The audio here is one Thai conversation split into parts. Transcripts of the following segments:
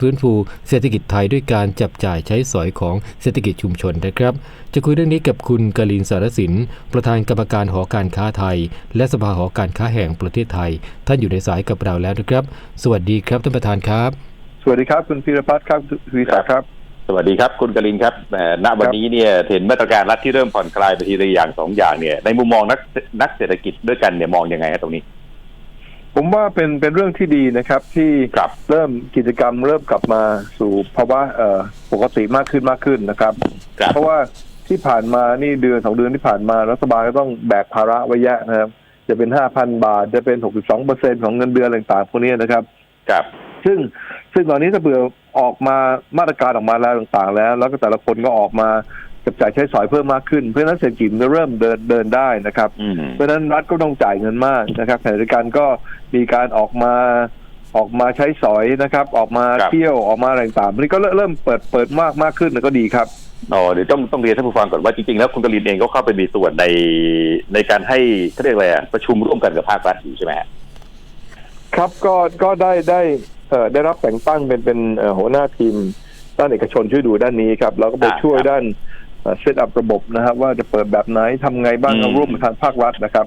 ฟื้นฟูเศรษฐกิจไทยด้วยการจับจ่ายใช้สอยของเศรษฐกิจชุมชนนะครับ จะคุยเรื่องนี้กับคุณกลินสารสิน ประธานกรรมการหอการค้าไทย และสภาหอการค้าแห่งประเทศไทย ท่านอยู่ในสายกับเราแล้วนะครับ สวัสดีครับท่านประธานครับ สวัสดีครับคุณพีรพัฒน์ครับคุณวิสาครับสวัสดีครับคุณกลินครับแหมณวันนี้เนี่ยเห็นมาตรการรัฐที่เริ่มผ่อนคลายไปทีละอย่างสองอย่างเนี่ยในมุมมองนักนักเศรษฐกิจด้วยกันเนี่ยมองยังไงฮะตรงนี้ ผมว่าเป็นเป็นเรื่องที่ดีนะครับที่ครับเริ่มกิจกรรมเริ่มกลับมาสู่ภาวะเอ่อปกติมากขึ้นมากขึ้นนะครับ ครับ เพราะว่าที่ผ่านมานี่เดือนสองเดือนที่ผ่านมารัฐบาลก็ต้องแบกภาระไว้เยอะนะครับ จะเป็นห้าพันบาทจะเป็นหกสิบสองเปอร์เซ็นของเงินเดือนต่างๆพวกนี้นะครับ ครับ ซึ่งซึ่งตอนนี้ถ้าเบื่อออกมามาตรการออกมาแล้วต่างๆ แล้ว แล้วก็แต่ละคนก็ออกมา จับจ่ายใช้สอยเพิ่มมากขึ้น เพราะฉะนั้นเศรษฐกิจมันจะเริ่มเดินเดินได้นะครับอืมเพราะฉะนั้นรัฐก็ต้องจ่ายเงินมากนะครับขณะเดียวกันก็มีการออกมาออกมาใช้สอยนะครับ ออกมาครับเที่ยวออกมาอะไรต่างๆนี่ก็เริ่มเปิดเปิดมากมากขึ้นแล้วก็ดีครับอ๋อเดี๋ยวต้องต้องเรียนท่านผู้ฟังก่อนว่าจริงๆแล้วคุณกลินเองก็เข้าไปมีส่วนในในการให้เขาเรียกอะไรอะประชุมร่วมกันกับภาครัฐอยู่ใช่ไหมฮะครับก็ก็ได้ได้เอ่อได้รับแต่งตั้งเป็นเป็นเอ่อหัวหน้าทีมด้านเอกชนช่วยดูด้านนี้ครับ แล้วก็ไปช่วยด้าน เซตอัพระบบนะครับว่าจะเปิดแบบไหนทำไงบ้างเอาร่วมกับทางภาครัฐนะครับ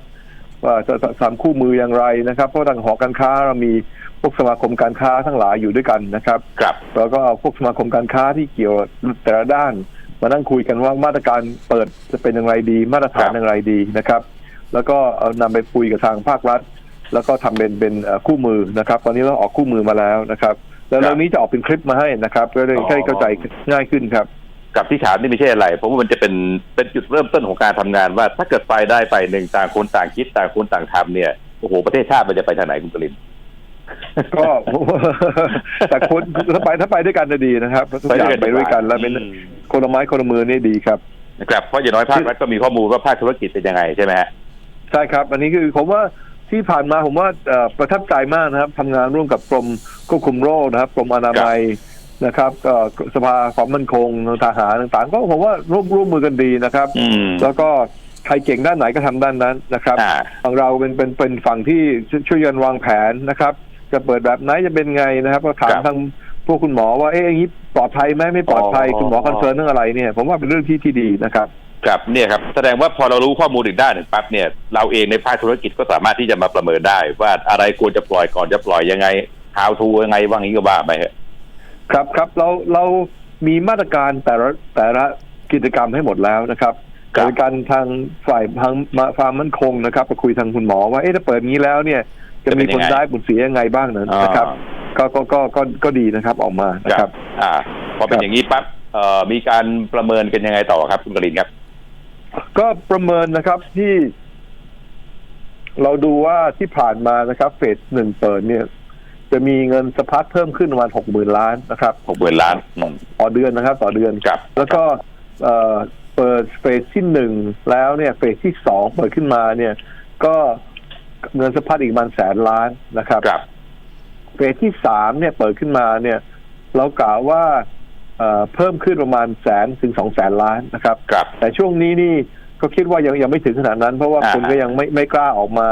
ว่าจะจะทำคู่มืออย่างไรนะครับ เพราะทางหอการค้าเรามีพวกสมาคมการค้าทั้งหลายอยู่ด้วยกันนะครับครับแล้วก็เอาพวกสมาคมการค้าที่เกี่ยวแต่ละด้าน มานั่งคุยกันว่ามาตรการเปิดจะเป็นอย่างไรดี มาตรฐานอย่างไรดีนะครับ แล้วก็เอานำไปคุยกับทางภาครัฐ แล้วก็ทำเป็นเป็นเอ่อคู่มือนะครับ ตอนนี้เราออกคู่มือมาแล้วนะครับ แล้วเรื่องนี้จะออกเป็นคลิปมาให้นะครับก็เลยให้เข้าใจง่ายขึ้นครับ กับที่ถามนี่ไม่ใช่อะไร เพราะว่ามันจะเป็นเป็นจุดเริ่มต้นของการทำงานว่า ถ้าเกิดฝ่ายได้ฝ่ายหนึ่งต่างคนต่างคิดต่างคนต่างทำเนี่ยโอ้โหประเทศชาติมันจะไปทางไหนคุณกลินก็แต่คนถ้าไปถ้าไปด้วยกันจะดีนะครับทุกอย่างไปด้วยกันแล้วเป็นอืมคนละไม้คนละมือนี่ดีครับนะครับเพราะอย่างน้อยภาครัฐก็มีข้อมูลว่าภาคธุรกิจเป็นยังไงใช่ไหมฮะใช่ครับ อันนี้คือผมว่าที่ผ่านมาผมว่าเอ่อประทับใจมากนะครับทำงานร่วมกับกรมควบคุมโรคนะครับกรมอนามัย นะครับก็สภาความมั่นคงทหารต่างๆ ก็ผมว่าร่วมร่วมมือกันดีนะครับอืมแล้วก็ใครเก่งด้านไหนก็ทำด้านนั้นนะครับอ่าฝั่งเราเป็นเป็นเป็นฝั่งที่ช่วยกันวางแผนนะครับ จะเปิดแบบไหนจะเป็นไงนะครับ ก็ถามครับทางพวกคุณหมอว่าเอ๊ะอย่างนี้ปลอดภัยไหมไม่ปลอดภัยอ๋อคุณหมอคอนเซิร์นเรื่องอะไรเนี่ย ผมว่าเป็นเรื่องที่ที่ดีนะครับครับเนี่ยครับแสดงว่าพอเรารู้ข้อมูลอีกด้านหนึ่งปั๊บเนี่ยเราเองในภาคธุรกิจก็สามารถที่จะมาประเมินได้ ว่าอะไรควรจะปล่อยก่อนจะปล่อยยังไง how to ยังไงว่างนี้ก็ว่าไปเถอะ ครับครับเราเรามีมาตรการแต่ละแต่ละกิจกรรมให้หมดแล้วนะครับครับโดยการทางฝ่ายทางมาความมั่นคงนะครับไปคุยทางคุณหมอว่าเอ๊ะถ้าเปิดงี้แล้วเนี่ย จะมีผลได้ผลเสียยังไงบ้างนั้นนะครับ ก็ก็ก็ก็ก็ดีนะครับออกมานะคครัรับบอ่า พอเป็นครับอย่างนี้ปั๊บเอ่อมีการประเมินกันยังไงต่อครับคุณกลินครับ ก็ประเมินนะครับที่ เราดูว่าที่ผ่านมานะครับ เฟสหนึ่งเปิดเนี่ย จะมีเงินสะพัดเพิ่มขึ้นประมาณหกหมื่นล้านนะครับหกหมื่นล้านอืมต่อเดือนนะครับ ต่อเดือนครับ แล้วก็เอ่อเปิดเฟสที่หนึ่งแล้วเนี่ยเฟสที่สองเปิดขึ้นมาเนี่ย ก็เงินสะพัดอีกประมาณแสนล้านนะครับครับเฟสที่สามเนี่ยเปิดขึ้นมาเนี่ย เรากล่าวว่าเอ่อเพิ่มขึ้นประมาณแสนถึงสองแสนล้านนะครับครับแต่ช่วงนี้นี่ก็คิดว่ายังยังไม่ถึงขนาดนั้น เพราะว่าอ่าคนก็ยังไม่ไม่กล้าออกมา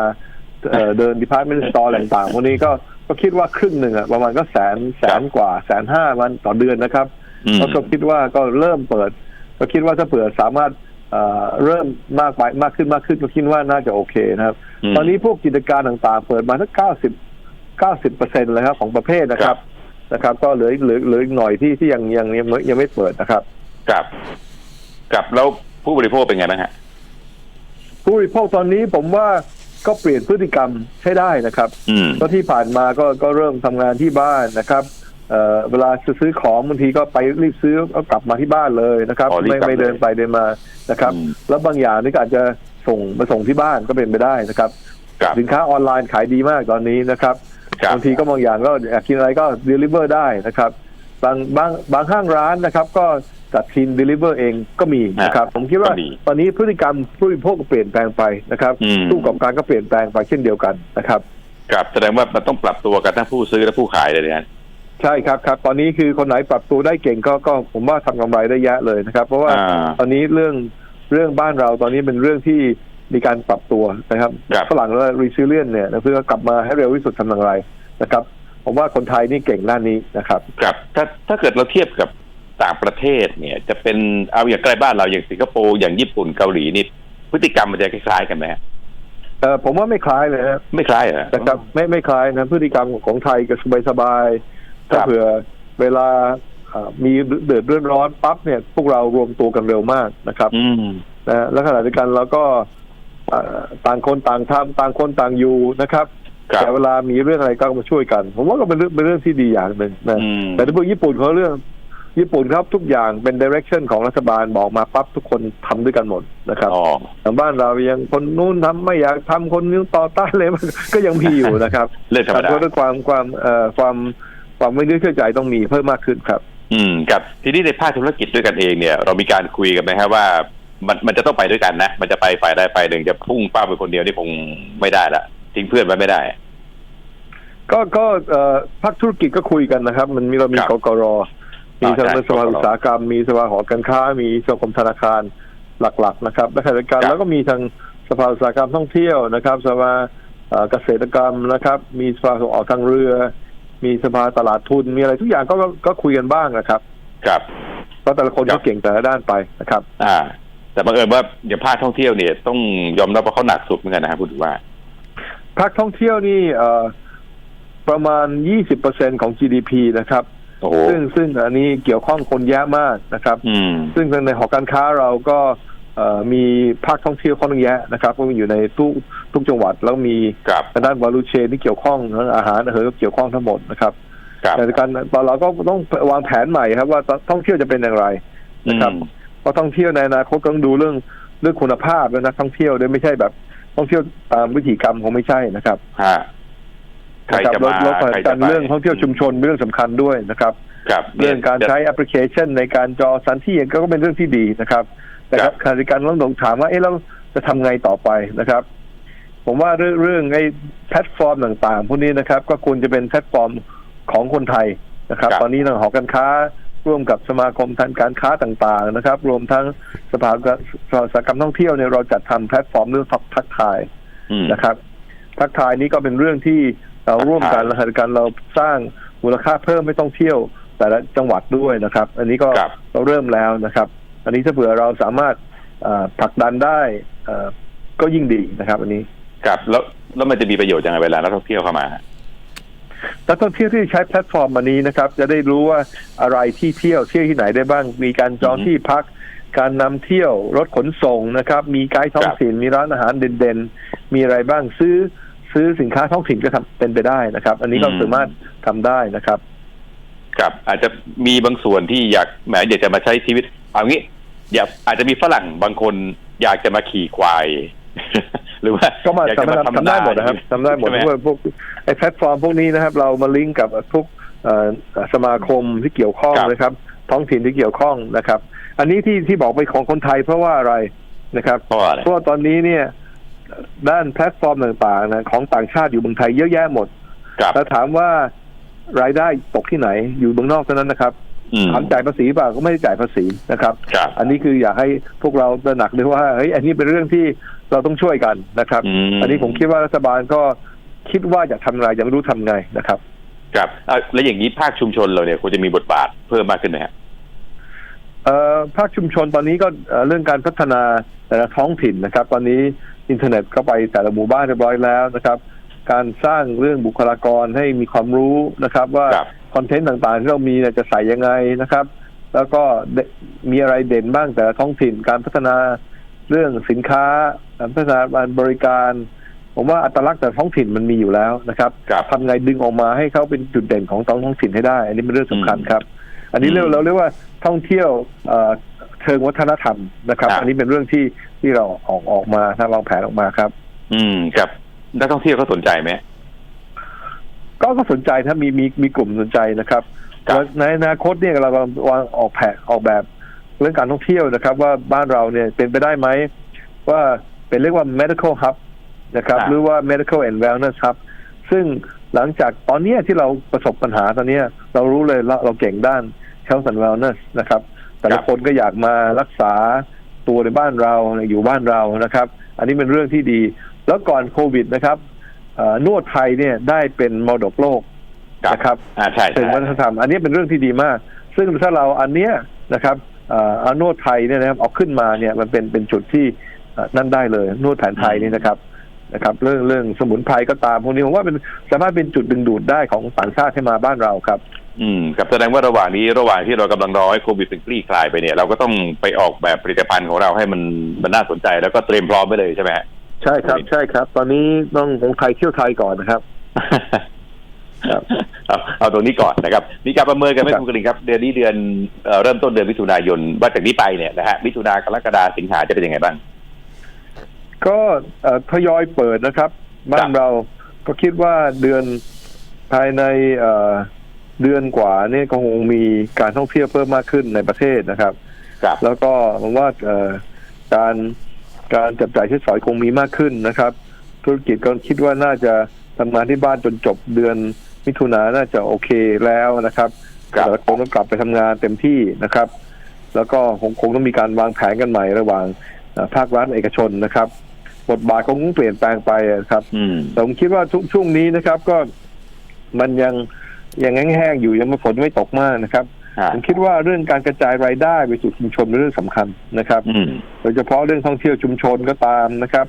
เอ่อเดินดิพาร์ตเมนต์สตอร์ต่างๆพวกนี้ก็ ก็คิดว่าครึ่งหนึ่งอะประมาณก็แสนแสนกว่าแสนห้าวันต่อเดือนนะครับอืมแล้วก็คิดว่าก็เริ่มเปิด ก็คิดว่าถ้าเผื่อสามารถเอ่อเริ่มมากไปมากขึ้นมากขึ้นก็คิดว่าน่าจะโอเคนะครับมตอนนี้พวกกิจการต่างๆ เปิดมาทั้งเก้าสิบเก้าสิบเปอร์เซ็นต์เลยครับของประเภทนะคครัรับบนะครับ ก็เหลือเหลือเหลืออีกหน่อยที่ที่ยังยังยังไม่ยังไม่เปิดนะครับครับครับแล้วผู้บริโภคเป็นไงบ้างฮะผู้บริโภคตอนนี้ผมว่า ก็เปลี่ยนพฤติกรรมใช้ได้นะครับอืมก็ที่ผ่านมาก็ก็เริ่มทำงานที่บ้านนะครับเอ่อเวลาจะซื้อของบางทีก็ไปรีบซื้อก็กลับมาที่บ้านเลยนะครับอ๋อรีบไม่กลับไม่เดินเลยไปเดินมานะครับอืมแล้วบางอย่างนี่ก็อาจจะส่งมาส่งที่บ้านก็เป็นไปได้นะครับครับสินค้าออนไลน์ขายดีมากตอนนี้นะครับครับบางทีก็บางอย่างก็อยากกินอะไรก็ deliver ได้นะครับ บางบางบางห้างร้านนะครับ ก็จัดทีม deliver เองก็มีนะครับ ผมคิดว่าก็ดีตอนนี้พฤติกรรมผู้บริโภคก็เปลี่ยนแปลงไปนะครับอืมผู้ประกอบการก็เปลี่ยนแปลงไปเช่นเดียวกันนะครับครับแสดงว่ามันต้องปรับตัวกันทั้งผู้ซื้อและผู้ขายเลยนะใช่ครับครับ ตอนนี้คือคนไหนปรับตัวได้เก่งก็ก็ผมว่าทำกำไรได้เยอะเลยนะครับ เพราะว่าอ่าตอนนี้เรื่องเรื่องบ้านเราตอนนี้เป็นเรื่องที่มีการปรับตัวนะครับครับฝรั่งแล้ว resilient เนี่ยนะเพื่อกลับมาให้เร็วที่สุดทำอย่างไรนะครับ ผมว่าคนไทยนี่เก่งด้านนี้นะครับครับถ้าถ้าเกิดเราเทียบกับต่างประเทศเนี่ย จะเป็นเอาอย่างใกล้บ้านเราอย่างสิงคโปร์อย่างญี่ปุ่นเกาหลีนี่พฤติกรรมมันจะคล้ายๆกันไหมฮะเออผมว่าไม่คล้ายเลยนะไม่คล้ายเหรอนะครับไม่ไม่คล้ายนะพฤติกรรมของไทยก็สบายสบายๆครัถ้าบเผื่อเวลาเอ่อมีเดือดเรื่องร้อนปั๊บเนี่ย พวกเรารวมตัวกันเร็วมากนะครับอืมนะแล้วขณะเดียวกันเราก็เอ่อต่างคนต่างทำต่างคนต่างอยู่นะครับครับ แต่เวลามีเรื่องอะไรก็มาช่วยกัน ผมว่าก็เป็นเรื่องเป็นเรื่องที่ดีอย่างหนึ่งนะอืมแต่ถ้าพวกญี่ปุ่นเขาเรื่องญี่ปุ่นครับทุกอย่างเป็นดิเรกชันของรัฐบาลบอกมาปั๊บทุกคนทำด้วยกันหมดนะครับอ๋อทางบ้านเรายังคนนู้นทำไม่อยากทำคนนี้ต่อต้านเลยมันก็ยังมีอยู่นะครับเรื่องธรรมดาเพราะด้วยความความเอ่อความความไม่เชื่อใจต้องมีเพิ่มมากขึ้นครับ อืมครับทีนี้ในภาคธุรกิจด้วยกันเองเนี่ย เรามีการคุยกันไหมครับว่ามันมันจะต้องไปด้วยกันนะ มันจะไปฝ่ายใดฝ่ายหนึ่งจะพุ่งเป้าไปคนเดียวนี่คงไม่ได้ละ ทิ้งเพื่อนไว้ไม่ได้ ก็ก็เอ่อภาคธุรกิจก็คุยกันนะครับ มันมีเรามีครับกกรมีอ่าทางใช่สภาอุตสาหกรรม มีสภาหอการค้า มีสมาคมธนาคารหลัก ๆ นะครับและขณะเดียวกันครับแล้วก็มีทางสภาอุตสาหกรรมท่องเที่ยวนะครับ สภาเอ่อเกษตรกรรมนะครับ มีสภาส่งออกทางเรือ มีสภาตลาดทุน มีอะไรทุกอย่างก็ก็ก็คุยกันบ้างนะครับ ครับเพราะแต่ละคนครัก็บเก่งแต่ละด้านไปนะครับ อ่า แต่บังเอิญว่าอย่างภาคท่องเที่ยวเนี่ยต้องยอมรับว่าเขาหนักสุดเหมือนกันนะครับคุณถือว่า ภาคท่องเที่ยวนี่เอ่อประมาณ 20%ของ GDP นะครับโอ้โหซึ่งซึ่งอันนี้เกี่ยวข้องคนแยะมากนะครับอืมซึ่งในหอการค้าเราก็เอ่อมีภาคท่องเที่ยวค่อนข้างแยะนะครับก็มีอยู่ในทุกทุกจังหวัดแล้วมีครับทางด้านวาลูเชนที่เกี่ยวข้องทั้งอาหารอาหารก็เกี่ยวข้องทั้งหมดนะครับครับแต่การตอนเราก็ต้องวางแผนใหม่ครับ ว่าท่องเที่ยวจะเป็นอย่างไรนะครับอืมเพราะท่องเที่ยวในอนาคตก็ต้องดูเรื่องเรื่องคุณภาพและนักท่องเที่ยวด้วยไม่ใช่แบบ ท่องเที่ยวตามวิถีกรรมคงไม่ใช่นะครับฮะใครจะมาแล้วก็ใครกาจะรไปเรื่องท่องเที่ยวชุมชนเป็นเรื่องสำคัญด้วยนะครับครับเรื่องการใช้แอปพลิเคชันในการจองสถานที่ก็เป็นเรื่องที่ดีนะครับ แต่ครับขณะเดียวกันต้องลงถามว่าเอ๊ะเราจะทำไงต่อไปนะครับ ผมว่าเรื่องเรื่องไอ้แพลตฟอร์มต่างๆ พวกนี้นะครับ ก็ควรจะเป็นแพลตฟอร์มของคนไทยนะครับครับตอนนี้ทางหอการค้า ร่วมกับสมาคมทางการค้าต่างๆนะครับ รวมทั้งสภาอุตสาหกรรมท่องเที่ยวเนี่ยเราจัดทำแพลตฟอร์มเรื่องทักทายอืมนะครับ ทักทายนี้ก็เป็นเรื่องที่เราร่วมกันทักทายและขณะเดียวกันเราสร้างมูลค่าเพิ่มไม่ต้องเที่ยว แต่ละจังหวัดด้วยนะครับ อันนี้ก็ครับเราเริ่มแล้วนะครับ อันนี้ถ้าเผื่อเราสามารถเอ่อผลักดันได้เอ่อก็ยิ่งดีนะครับ อันนี้ครับแล้วแล้วมันจะมีประโยชน์ยังไงเวลานักท่องเที่ยวเข้ามาฮะ นักท่องเที่ยวที่ใช้แพลตฟอร์มอันนี้นะครับ จะได้รู้ว่าอะไรที่เที่ยวเที่ยวที่ไหนได้บ้าง มีการจองที่พัก การนำเที่ยวรถขนส่งนะครับ มีไกด์ท้องถิ่นมีร้านอาหารเด่นๆ มีอะไรบ้างซื้อซื้อสินค้าท้องถิ่นก็ทำเป็นไปได้นะครับ อันนี้ก็สามารถทำได้นะครับครับอาจจะมีบางส่วนที่อยากแหมอยากจะมาใช้ชีวิตเอางี้อยากอาจจะมีฝรั่งบางคนอยากจะมาขี่ควาย หรือว่าก็มาอยากจะทำมาทำได้หมดนะครับทำได้หมดใช่เพไหราะว่าพวกไอ้แพลตฟอร์มพวกนี้นะครับ เรามาลิงก์กับทุกเอ่อสมาคมที่เกี่ยวข้องครับนะครับ ท้องถิ่นที่เกี่ยวข้องนะครับ อันนี้ที่ที่บอกไปของคนไทยเพราะว่าอะไรนะครับ เพราะว่าอะไรเพราะว่าตอนนี้เนี่ย ด้านแพลตฟอร์มต่างๆนะของต่างชาติอยู่เมืองไทยเยอะแยะหมดครับแล้วถามว่ารายได้ตกที่ไหน อยู่เมืองนอกเท่านั้นนะครับอืมถามจ่ายภาษีเปล่าก็ไม่ได้จ่ายภาษีนะครับครับ อันนี้คืออยากให้พวกเราตระหนักด้วยว่าเฮ้ยอันนี้เป็นเรื่องที่ เราต้องช่วยกันนะครับอืมอันนี้ผมคิดว่ารัฐบาลก็คิดว่าจะทำอะไรยังไม่รู้ทำไงนะครับ ครับอะแล้วอย่างนี้ภาคชุมชนเราเนี่ยควรจะมีบทบาทเพิ่มมากขึ้นไหมฮะ เอ่อภาคชุมชนตอนนี้ก็เอ่อเรื่องการพัฒนาแต่ละท้องถิ่นนะครับ ตอนนี้อินเทอร์เน็ตเข้าไปแต่ละหมู่บ้านเรียบร้อยแล้วนะครับ การสร้างเรื่องบุคลากรให้มีความรู้นะครับ ว่าครับ คอนเทนต์ต่างๆที่เรามีเนี่ยจะใส่ยังไงนะครับ แล้วก็เดมีอะไรเด่นบ้างแต่ละท้องถิ่นการพัฒนาเรื่องสินค้าการ พัฒนาการบริการ ผมว่าอัตลักษณ์แต่ละท้องถิ่นมันมีอยู่แล้วนะครับครับทำไงดึงออกมาให้เขาเป็นจุดเด่นของท้องท้องถิ่นให้ได้ อันนี้เป็นเรื่องสำคัญครับ อันนี้เรียกอืมเราเรียกว่าท่องเที่ยวเอ่อเชิงวัฒนธรรมนะครับครับ อันนี้เป็นเรื่องที่ที่เราออกออกมาถ้าวางแผนออกมาครับ อืมครับนักท่องเที่ยวเขาสนใจไหมก็ก็สนใจถ้ามีมีมีกลุ่มสนใจนะครับครับแล้วในอนาคตเนี่ยเรากำลังวางออกแผนออกแบบเรื่องการท่องเที่ยวนะครับ ว่าบ้านเราเนี่ยเป็นไปได้ไหมว่า เป็นเรียกว่า medical hub นะครับอ่าหรือว่า medical and wellness hub ซึ่งหลังจากตอนเนี้ยที่เราประสบปัญหาตอนเนี้ยเรารู้เลยเราเราเก่งด้าน health and wellness นะครับ แต่ละคนก็อยากมารักษาตัวในบ้านเราอยู่บ้านเรานะครับ อันนี้เป็นเรื่องที่ดี แล้วก่อนโควิดนะครับเอ่อนวดไทยเนี่ยได้เป็นมรดกโลกครับนะครับอ่าใช่เป็นใช่วัฒนธรรม อันนี้เป็นเรื่องที่ดีมาก ซึ่งถ้าเราอันเนี้ยนะครับเอ่อเอานวดไทยเนี่ยนะครับเอาขึ้นมาเนี่ยมันเป็นเป็นจุดที่เอ่อ นั่นได้เลย นวดแผนไทยนี่นะครับนะครับ เรื่องเรื่องสมุนไพรก็ตามพวกนี้ผมว่าเป็นสามารถเป็นจุดดึงดูดได้ของต่างชาติให้มาบ้านเราครับ อืมครับแสดงว่าระหว่างนี้ระหว่างที่เรากำลังรอให้โควิดเป็นคลี่คลายไปเนี่ยเราก็ต้องไปออกแบบผลิตภัณฑ์ของเราให้มันมันน่าสนใจแล้วก็เตรียมพร้อมไปเลยใช่ไหมฮะใช่ครับ ใช่ครับ ตอนนี้ต้องของไทยเที่ยวไทยก่อนนะครับครับเอาเอาตรงนี้ก่อนนะครับ มีการประเมินกันไหมครับคุณกลินครับ เดือนนี้เดือนเอ่อเริ่มต้นเดือนมิถุนายนว่าจากนี้ไปเนี่ยนะฮะมิถุนากรกฎาสิงหาจะเป็นยังไงบ้าง ก็เอ่อทยอยเปิดนะครับ บ้าครันบเราก็คิดว่าเดือนภายในเอ่อเดือนกว่านี่ก็คงมีการท่องเที่ยวเพิ่มมากขึ้นในประเทศนะครับครับแล้วก็ผมว่าเอ่อการการจับจ่ายใช้สอยคงมีมากขึ้นนะครับ ธุรกิจก็คิดว่าน่าจะทำงานที่บ้านจนจบเดือนมิถุนาน่าจะโอเคแล้วนะครับครับแต่คงต้องกลับไปทำงานเต็มที่นะครับ แล้วก็คงคงต้องมีการวางแผนกันใหม่ระหว่างเอ่อภาครัฐเอกชนนะครับ บทบาทคงต้องเปลี่ยนแปลงไปนะครับอืมแต่ผมคิดว่าทุกช่วงนี้นะครับ ก็มันยังยังแห้งๆอยู่ยังไม่ฝนไม่ตกมากนะครับฮะผมคิดว่าเรื่องการกระจายรายได้ไปสู่ชุมชนเป็นเรื่องสำคัญนะครับอืมโดยเฉพาะเรื่องท่องเที่ยวชุมชนก็ตามนะครับ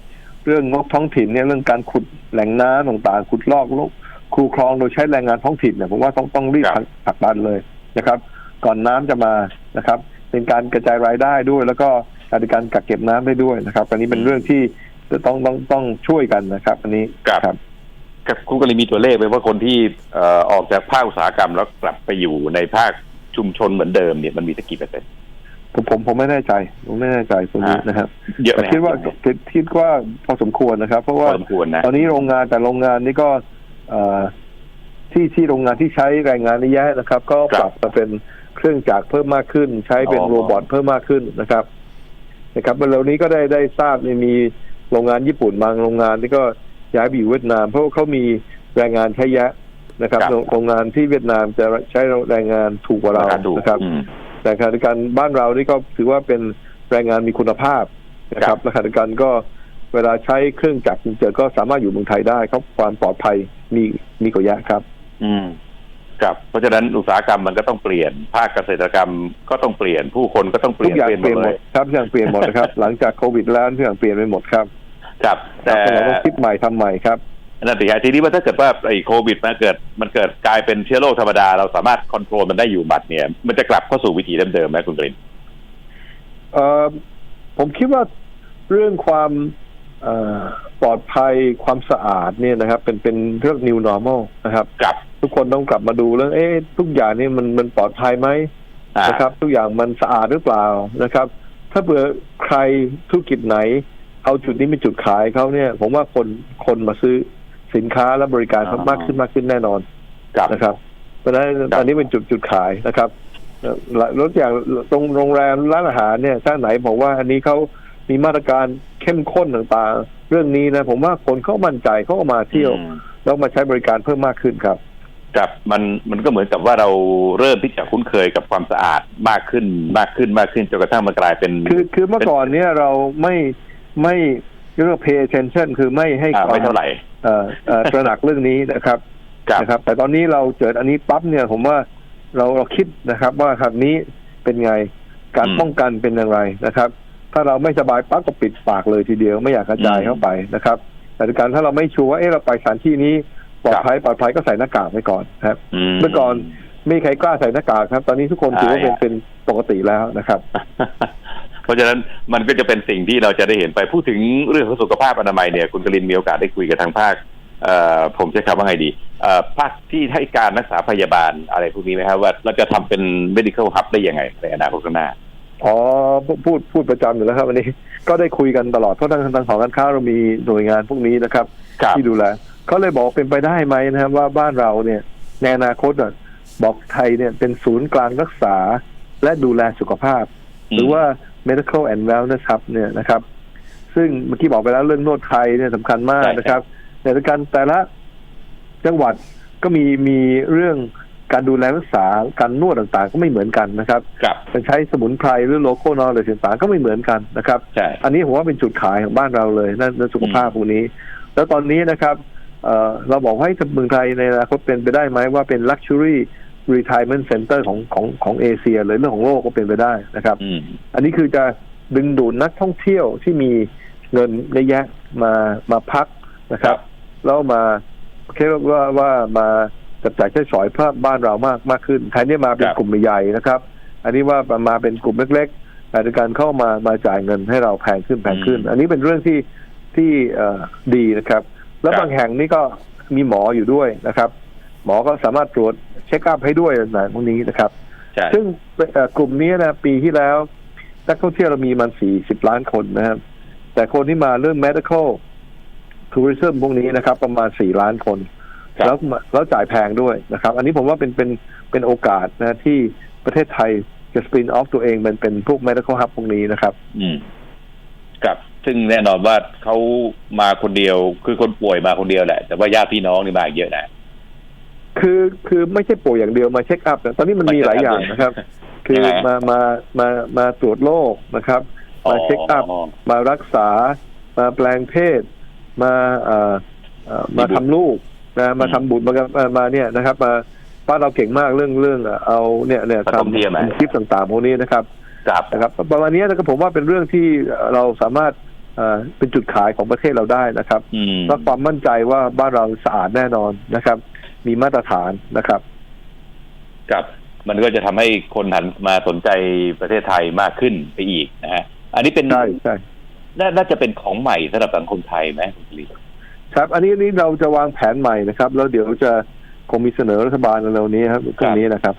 เรื่องงบท้องถิ่นเนี่ยเรื่องการขุดแหล่งน้ำต่างๆขุดลอกลูกคูคลองโดยใช้แรงงานท้องถิ่นเนี่ยผมว่าต้องต้องรีบครับผลักดันเลยนะครับ ก่อนน้ำจะมานะครับ เป็นการกระจายรายได้ด้วย แล้วก็การในการกักเก็บน้ำได้ด้วยนะครับ อันนี้เป็นเรื่องที่ จะต้องต้องต้องช่วยกันนะครับ อันนี้ครับครับครับคุณกลินมีตัวเลขไหมว่าคนที่เอ่อออกจากภาคอุตสาหกรรมแล้วกลับไปอยู่ในภาคชุมชนเหมือนเดิมเนี่ยมันมีสักกี่เปอร์เซ็นต์ผมผมผมไม่แน่ใจผมไม่แน่ใจตรงนี้อ่านนะครับเยอะไหแต่มคิดว่าเยอะไหมคิดคิดว่าพอสมควรนะครับ เพราะพว่าอสมควรนะตอนนี้โรงงานแต่โรงงานนี่ก็เอ่อที่ที่โรงงานที่ใช้แรงงานนี่แยะนะครับ ก็คปรับรับมาเป็นเครื่องจักรเพิ่มมากขึ้น ใช้เป็นอ๋อโรบอทเพิ่มมากขึ้นนะครับนะครับเร็วนี้ก็ได้ได้ทราบเนี่ยมี โรงงานญี่ปุ่นบางโรงงานที่ก็ย้ายไปอยู่เวียดนาม เพราะว่าเขามีแรงงานใช้แยะนะครับครับโรงโรงงานที่เวียดนามจะใช้แรงงานถูกกว่าเราราคาถูกนะครับอืมแต่ขณะเดียวกันบ้านเรานี่ก็ถือว่าเป็นแรงงานมีคุณภาพนะคครัรับบและขณะเดียวกันก็เวลาใช้เครื่องจักรจริงๆก็สามารถอยู่เมืองไทยได้ครับความปลอดภัยมีมีกว่าเยอะครับ อืมครับเพราะฉะนั้นอุตสาหกรรมมันก็ต้องเปลี่ยน ภาคเกษตรกรรมก็ต้องเปลี่ยนผู้คนก็ต้องเปทุลี่กยนอย่างเปลี่ยนเปหมลี่ยนหมดเลดยครับทุกอย่างเปลี่ยนหมดนะครับ หลังจากโควิดแล้วทุกอย่างเปลี่ยนไปหมดครับ ครับแต่เราต้องคิดใหม่ทำใหม่ครับนั่นสิครับทีนี้ว่าถ้าเกิดว่าไอ้โควิดมันเกิดมันเกิดกลายเป็นเชื้อโรคธรรมดา เราสามารถคอนโทรลมันได้อยู่บัดเนี่ย มันจะกลับเข้าสู่วิถีเดิมๆไหมคุณกรินเอ่อผมคิดว่าเรื่องความเอ่อปลอดภัยความสะอาดเนี่ยนะครับ เป็นเป็นเรื่อง new normal นะครับกลับทุกคนต้องกลับมาดูเรื่องเอ๊ะทุกอย่างนี่มันมันปลอดภัยไหมอ่านะครับ ทุกอย่างมันสะอาดหรือเปล่านะครับ ถ้าเผื่อใครธุรกิจไหน เอาจุดนี้เป็นจุดขายเขาเนี่ย ผมว่าคนคนมาซื้อสินค้าและบริการเขามากขึ้นมากขึ้นแน่นอนกลับนะครับ เพราะฉะนั้นครับอันนี้เป็นจุดจุดขายนะครับเอ่อรถอย่างตรงโรงแรมร้านอาหารเนี่ยถ้าไหนบอกว่าอันนี้เขามีมาตรการเข้มข้นต่างๆ เรื่องนี้นะ ผมว่าคนเขามั่นใจเขาก็มาเที่ยวอืมแล้วมาใช้บริการเพิ่มมากขึ้นครับกับมันมันก็เหมือนกับว่าเราเริ่มที่จะคุ้นเคยกับความสะอาดมากขึ้นมากขึ้นมากขึ้นจนกระทั่งมันกลายเป็น คือคือเมื่อก่อนเนี่ยเราไม่ ไม่เรียกว่า pay attention คือไม่ให้อ่าความไม่เท่าไหร่ เอ่อเอ่อตระหนักเรื่องนี้นะครับกับ นะครับ แต่ตอนนี้เราเจออันนี้ปั๊บเนี่ยผมว่าเราเราคิดนะครับว่าครับนี้เป็นไงการอืมป้องกันเป็นอย่างไรนะครับ ถ้าเราไม่สบายปั๊บก็ปิดปากเลยทีเดียวไม่อยากกระจายอืมเข้าไปนะครับ แต่ในการถ้าเราไม่ชัวร์ว่าเอ๊ะเราไปสถานที่นี้ปลอดภัยปลอดภัยก็ใส่หน้ากากไว้ก่อนนะครับ เมื่อก่อน ไม่มีใครกล้าใส่หน้ากากครับ ตอนนี้ทุกคนถือว่าเป็นใช่เป็นปกติแล้วนะครับ เพราะฉะนั้นมันก็จะเป็นสิ่งที่เราจะได้เห็นไปพูดถึงเรื่องของสุขภาพอนามัยเนี่ย คุณกลินมีโอกาสได้คุยกับทางภาคเอ่อผมใช้คำว่าไงดีเอ่อภาคที่ให้การรักษาพยาบาลอะไรพวกนี้ไหมครับว่าเราจะทำเป็น medical hub ได้ยังไงในอนาคตข้างหน้าอ๋อพูดพูดพูดประจำอยู่แล้วครับวันนี้ก็ได้คุยกันตลอดเพราะทางทางหอการค้าเรามีหน่วยงานพวกนี้นะครับครับที่ดูแลเขาเลยบอกเป็นไปได้ไหมนะครับ ว่าบ้านเราเนี่ยในอนาคตอะบอกไทยเนี่ยเป็นศูนย์กลางรักษาและดูแลสุขภาพ หรือว่า medical and wellness hub เนี่ยนะครับ ซึ่งเมื่อกี้บอกไปแล้วเรื่องนวดไทยเนี่ยสำคัญมากใช่ครับนะครับในการแต่ละจังหวัดก็มีมีเรื่องการดูแลรักษาการนวดต่างๆ ก็ไม่เหมือนกันนะครับครับจะใช้สมุนไพรหรือโลโก้นออะไรต่างๆก็ไม่เหมือนกันนะครับใช่อันนี้ผมว่าเป็นจุดขายของบ้านเราเลยนั่นนั่นสุขภาพพวกนี้ แล้วตอนนี้นะครับเอ่อเราบอกว่าให้เมืองไทยในอนาคตเป็นไปได้ไหมว่าเป็น luxury retirement center ของของของเอเชียเลยเรื่องของโลกก็เป็นไปได้นะครับอืมอันนี้คือจะดึงดูดนักท่องเที่ยวที่มีเงินเยอะแยะมามาพักนะครับ แล้วมาเรียกว่าว่ามาจับจ่ายใช้สอยเพิ่มบ้านเรามากมากขึ้นแทนที่มาเป็นครับกลุ่มใหญ่ๆนะครับ อันนี้ว่ามาเป็นกลุ่มเล็กๆแต่ในการเข้ามามาจ่ายเงินให้เราแพงขึ้นแพงขึ้น อันนี้เป็นเรื่องที่ที่เอ่อดีนะครับ แล้วบางแห่งนี่ก็มีหมออยู่ด้วยนะครับ หมอก็สามารถตรวจเช็คอัพให้ด้วยต่างๆพวกนี้นะครับ ใช่ ซึ่งเอ่อกลุ่มนี้นะปีที่แล้ว นักท่องเที่ยวเรามีมัน 40 ล้านคนนะครับ แต่คนที่มาเรื่อง medical tourism พวกนี้นะครับ ประมาณ 4 ล้านคน ครับ แล้วมาแล้วจ่ายแพงด้วยนะครับ อันนี้ผมว่าเป็นเป็นเป็นโอกาสนะที่ประเทศไทยจะ spin off ตัวเองเป็นเป็นพวก medical hub พวกนี้นะครับ อืมครับ ซึ่งแน่นอนว่าเขามาคนเดียว คือคนป่วยมาคนเดียวแหละ แต่ว่าญาติพี่น้องนี่มาอีกเยอะนะ คือคือไม่ใช่ป่วยอย่างเดียวมาเช็คอัพนะตอนนี้มันมีหลายอย่างนะครับ คือยังไงฮะมามามามาตรวจโรคนะครับ มาเช็คอัพมารักษา มาแปลงเพศ มาเอ่อเอ่อมาทำลูกนะมาทำบุตรมามามาเนี่ยนะครับ มาบ้านเราเก่งมากเรื่องเรื่องเอาเนี่ยเนี่ยผสมเทียมอะทำคลิปต่างๆพวกนี้นะครับครับนะครับประมาณนี้นะครับผมว่าเป็นเรื่องที่เราสามารถเอ่อเป็นจุดขายของประเทศเราได้นะครับอืมและความมั่นใจว่าบ้านเราสะอาดแน่นอนนะครับ มีมาตรฐานนะครับครับมันก็จะทำให้คนหันมาสนใจประเทศไทยมากขึ้นไปอีกนะฮะอันนี้เป็นใช่ใช่นาน่าจะเป็นของใหม่สำหรับสังคมไทยไหมคุณผลิตครับ อันนี้อันนี้เราจะวางแผนใหม่นะครับ แล้วเดี๋ยวจะคงมีเสนอรัฐบาลเร็วๆนี้ครับเรื่องนี้นะครับ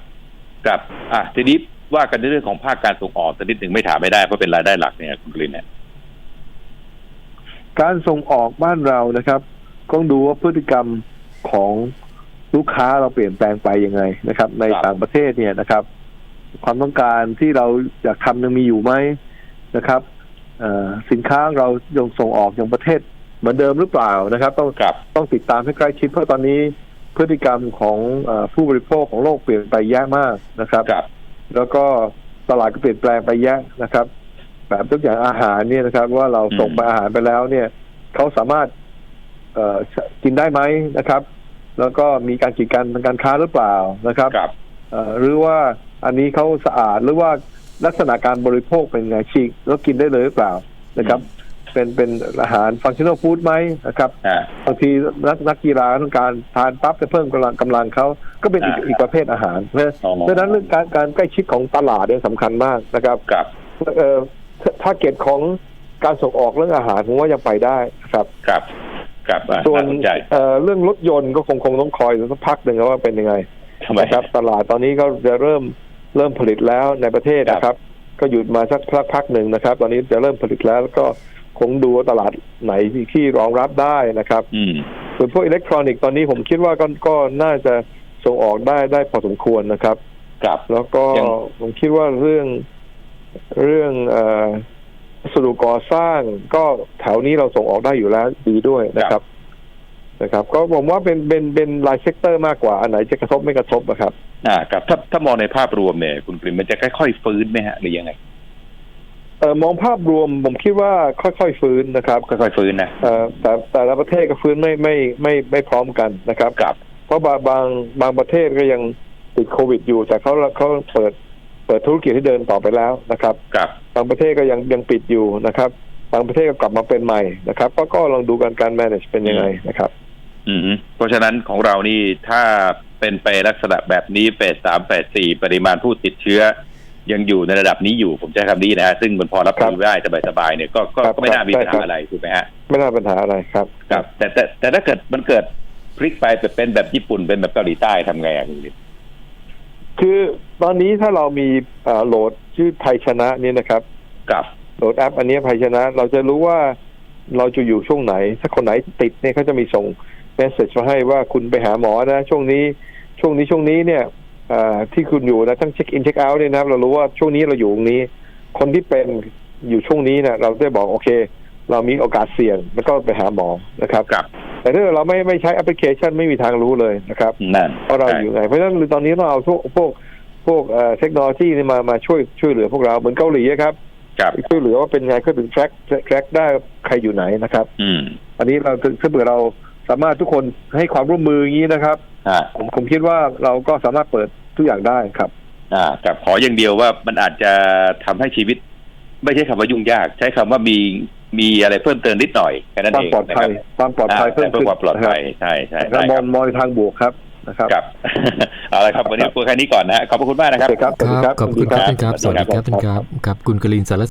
ครับอะทีนี้ว่ากันในเรื่องของภาคการส่งออกสักนิดหนึ่งไม่ถามไม่ได้เพราะเป็นรายได้หลักเนี่ยคุณผลิตเนี่ยการส่งออกบ้านเรานะครับต้องดูว่าพฤติกรรมของ ลูกค้าเราเปลี่ยนแปลงไปยังไงนะครับ ในครับต่างประเทศเนี่ยนะครับ ความต้องการที่เราอยากทำยังมีอยู่ไหมนะครับเอ่อสินค้าเรายังส่งออกอย่างประเทศเหมือนเดิมหรือเปล่านะครับ ต้องครับต้องติดตามให้ใกล้ชิดเพราะตอนนี้พฤติกรรมของเออผู้บริโภคของโลกเปลี่ยนไปแย่มากนะครับครับแล้วก็ตลาดก็เปลี่ยนแปลงไปแยะนะครับ แบบตัวอย่างอาหารเนี่ยนะครับ ว่าเราส่งไปอาหารไปแล้วเนี่ยเขาสามารถเอ่อกินได้ไหมนะครับ แล้วก็มีการกีดกันทางการค้าหรือเปล่านะครับครับเอ่อหรือว่าอันนี้เขาสะอาดหรือว่าลักษณะการบริโภคเป็นไงฉีกแล้วกินได้เลยหรือเปล่านะครับ เป็นเป็นอาหารฟังชั่น a l ฟู้ดไหมนะครับอ่าบางทีนักนักกีฬาต้องการทานปั๊บจะเพิ่มกำลังกำลังเขาก็เป็นอีกอ่าอีกประเภทอาหารเพราะอ๋อเพราะฉะนั้นเรื่องการการใกล้ชิดของตลาดเนี่ยสำคัญมากนะครับครับเอ่อถ้าเกตของการส่งออกเรื่องอาหารผมว่ายังไปได้นะครับครับ ครับอะส่วนน่าสนใจเอ่อเรื่องรถยนต์ก็คงคงต้องคอยสักพักหนึ่งว่าเป็นยังไงทำไมนะครับตลาดตอนนี้ก็จะเริ่มเริ่มผลิตแล้วในประเทศครับนะครับ ก็หยุดมาสักพักพักหนึ่งนะครับ ตอนนี้จะเริ่มผลิตแล้วแล้วก็คงดูว่าตลาดไหนที่ที่รองรับได้นะครับอืมส่วนพวกอิเล็กทรอนิกส์ตอนนี้ผมคิดว่าก็ก็น่าจะส่งออกได้ได้พอสมควรนะครับครับแล้วก็ยังผมคิดว่าเรื่องเรื่องเอ่อวั สดุก่อสร้างก็แถวนี้เราส่งออกได้อยู่แล้วดีด้วยนะครับ นะครับ ก็ผมว่าเป็นเป็นเป็นรายเซกเตอร์มากกว่าอันไหนจะกระทบไม่กระทบนะครับ อ่าครับถ้าถ้ามองในภาพรวมเนี่ยคุณปริมมันจะค่อยๆฟื้นไหมฮะหรือยังไงเอ่อมองภาพรวมผมคิดว่าค่อยๆฟื้นนะครับค่อยๆฟื้นนะเอ่อแต่แต่ละประเทศก็ฟื้นไม่ไม่ไม่ไม่พร้อมกันนะครับครับเพราะบางบางบางประเทศก็ยังติดโควิดอยู่แต่เขาเขาเปิดเปิดธุรกิจให้เดินต่อไปแล้วนะครับครับ บางประเทศก็ยังยังปิดอยู่นะครับบางประเทศก็กลับมาเป็นใหม่นะครับ ก็ก็ลองดูกันการ manage เป็นยังไงนะครับ อืมฮึเพราะฉะนั้นของเรานี่ถ้าเป็นไปลักษณะแบบนี้เฟสสามเฟสสี่ปริมาณผู้ติดเชื้อ ยังอยู่ในระดับนี้อยู่ผมใช้คำนี้นะฮะซึ่งมันพอรับครับมือได้สบายๆเนี่ยก็ก็ครับก็ไม่น่ามีใช่ปัญครัหาบอะไรถูกไหมฮะไม่น่าปัญหาอะไรครับ ครับ แต่แต่แต่ถ้าเกิดมันเกิดพลิกไปเป็นแบบญี่ปุ่นเป็นแบบเกาหลีใต้ทำไงอะคุณลิศคือตอนนี้ถ้าเรามีเอ่อโหลด ชื่อไทยชนะนี่นะครับกับโหลดแอป อันนี้ไทยชนะ เราจะรู้ว่าเราจะอยู่ช่วงไหน ถ้าคนไหนติดเนี่ยเขาจะมีส่งเมสเซจมาให้ว่าคุณไปหาหมอนะ ช่วงนี้ช่วงนี้ช่วงนี้เนี่ยเอ่อที่คุณอยู่นะทั้งเช็คอินเช็คเอาท์เนี่ยนะครับ เรารู้ว่าช่วงนี้เราอยู่ตรงนี้ คนที่เป็นอยู่ช่วงนี้เนี่ยเราได้บอกโอเค เรามีโอกาสเสี่ยงแล้วก็ไปหาหมอนะครับกับแต่ถ้าเราไม่ไม่ใช้แอปพลิเคชันไม่มีทางรู้เลยนะครับนั่นว่าเราอยู่ไงเพราะฉะนั้นตอนนี้ต้องเอาพวกพวก พวกเอ่อเทคโนโลยีนี่มามาช่วยช่วยเหลือพวกเราเหมือนเกาหลีอะครับกับช่วยเหลือว่าเป็นไงก็ถึง track track ได้ว่าใครอยู่ไหนนะครับ อืมอันนี้เราถ้าเผื่อเราสามารถทุกคนให้ความร่วมมืออย่างนี้นะครับอ่าผมผมคิดว่าเราก็สามารถเปิดทุกอย่างได้ครับ อ่ากับขออย่างเดียวว่ามันอาจจะทำให้ชีวิต ไม่ใช่คำว่ายุ่งยาก ใช้คำว่ามีมีอะไรเพิ่มเติมนิดหน่อยแค่นั้นความเองปลอดภัยนะครับความปลอดภัยอ่าเพิ่มเพื่ขึ้อนความปลอดภัยนะครับใช่ใช่แล้ใช่วมคอรังบมองในทางบวกครับ นะครับครับเอาละครับวันนี้คุยแค่นี้ก่อนนะฮะขอบพระคุณมากนะครับโอเคครับสวัสดีครับ ขอบคุณครับท่านครับ สวัสดีครับท่านครับ ครับ คุณกลินสาร